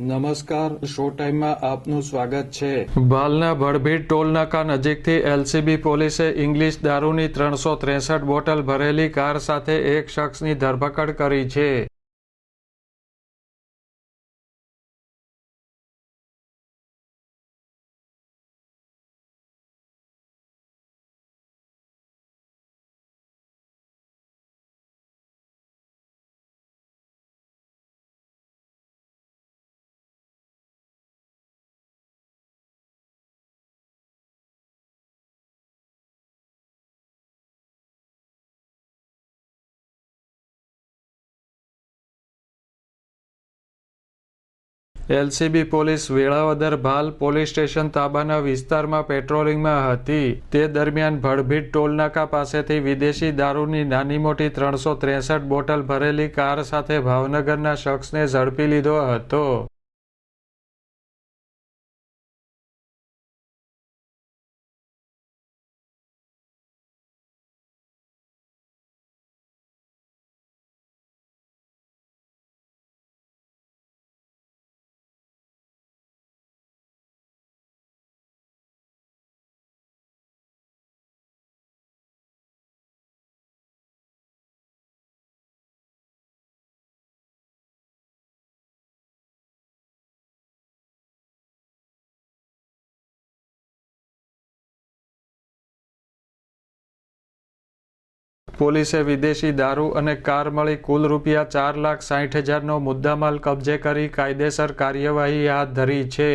નમસ્કાર, શો ટાઈમમાં આપનું સ્વાગત છે. ભાલના ભડભીડ ટોલનાકા નજીકથી એલસીબી પોલીસે ઇંગ્લિશ દારૂની ત્રણસો ત્રેસઠ બોટલ ભરેલી કાર સાથે એક શખ્સની ધરપકડ કરી છે. LCB police Velavadar Bhal police station તાબાના વિસ્તારમાં પેટ્રોલિંગમાં હતી. તે દરમિયાન ભડભીટ ટોલનાકા પાસેથી વિદેશી દારૂની નાની મોટી ત્રણસો ત્રેસઠ બોટલ ભરેલી કાર સાથે ભાવનગરના શખ્સને ઝડપી લીધો હતો. પોલીસે વિદેશી દારૂ અને કાર મળી કુલ રૂપિયા ચાર લાખ સાઠ હજારનો મુદ્દામાલ કબજે કરી કાયદેસર કાર્યવાહી હાથ ધરી છે.